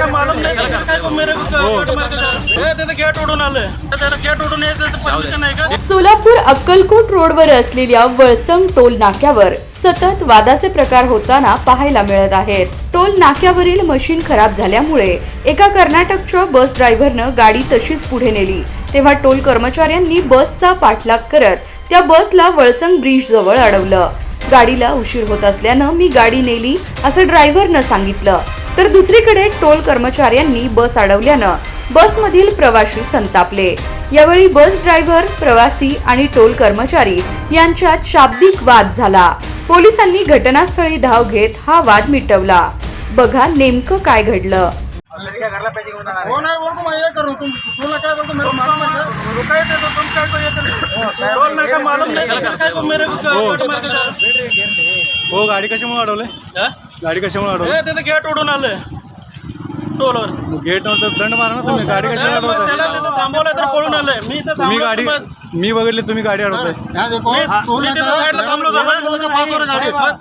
का मालूम नाही. काय को मेरे को गेट मार के- ए, तिथं गेट उडून आलं. त्याला गेट उडून यायचं परमिशन आहे का? सोलापूर अक्कलकोट रोडवर असलेल्या वळसंग टोल नाक्यावर सतत वादाचे प्रकार होताना पाहायला मिळत आहेत. टोल नाक्यावरील मशीन खराब झाल्यामुळे एका कर्नाटकच्या बस ड्रायव्हरनं गाडी तशीच पुढे नेली. तेव्हा टोल कर्मचाऱ्यांनी बसचा पाठलाग करत त्या बसला वळसंग ब्रिज जवळ अडवलं. गाडीला उशीर होत असल्यानं मी गाडी नेली असं ड्रायव्हरनं सांगितलं. तर दुसरीकडे टोल कर्मचाऱ्यांनी बस अडवल्यानं बसमधील प्रवासी संतापले. यावेळी बस ड्रायव्हर प्रवासी आणि टोल कर्मचारी यांच्यात शाब्दिक वाद झाला. पोलिसांनी घटनास्थळी धाव घेत हा वाद मिटवला. बघा नेमकं काय घडलं. हो नाही बोलतो मैं ये करूँ तुम तुला काय बोलतो मेरे मालूम है रुकाय देतो तुम काय को ये कर टोल नाही का मालूम नाही? काय को मेरे को गेट मार के- हो गाडी कशामुळे अडवले? गाडी कशामुळे अडवले? ए, तिथं गेट उडून आलं टोलवर. गेट नव्हतं दंड मारा ना तुम्ही. गाडी अडवताय तिथं थांबवलं तर पळून आलंय. मी इथं तुम्ही थांबलो गाडी तर बस- मी बघितली तुम्ही गाडी अडवताय मी मी तिथं साईडला थांबलो हो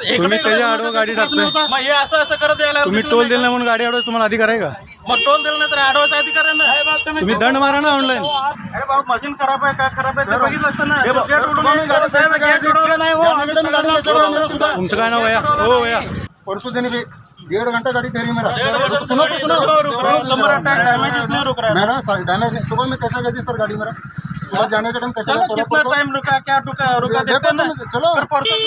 इकडे- तुम्ही त्याच्या आडवं गाडी टाकताय. मग हे असं असं करत यायला तुम्ही टोल दिला नाही म्हणून गाडी अडवायचं तुम्हाला अधिकार आहे का? का? मग टोल दिलं नाही तर अडवायचा अधिकार आहे ना? तुम्ही दंड मारा ना ऑनलाईन अरे बाबा मशीन खराब आहे काय खराब आहे ते बघितलं असतं ना. उडून साहेब, से गेट उडवलं नाही हो. तुमचं काय नाव भैया हो भैया परसों दिन की डेढ़ घंटा गाड़ी ठहरी मेरा तो सुनो तो सुनो है मेरा डैमेज सुबह में कैसा गई थी सर गाड़ी मेरा सुबह जाने का टाइम कैसा गया कितना टाइम रुका क्या रुका रुका देखो ना चलो। परसों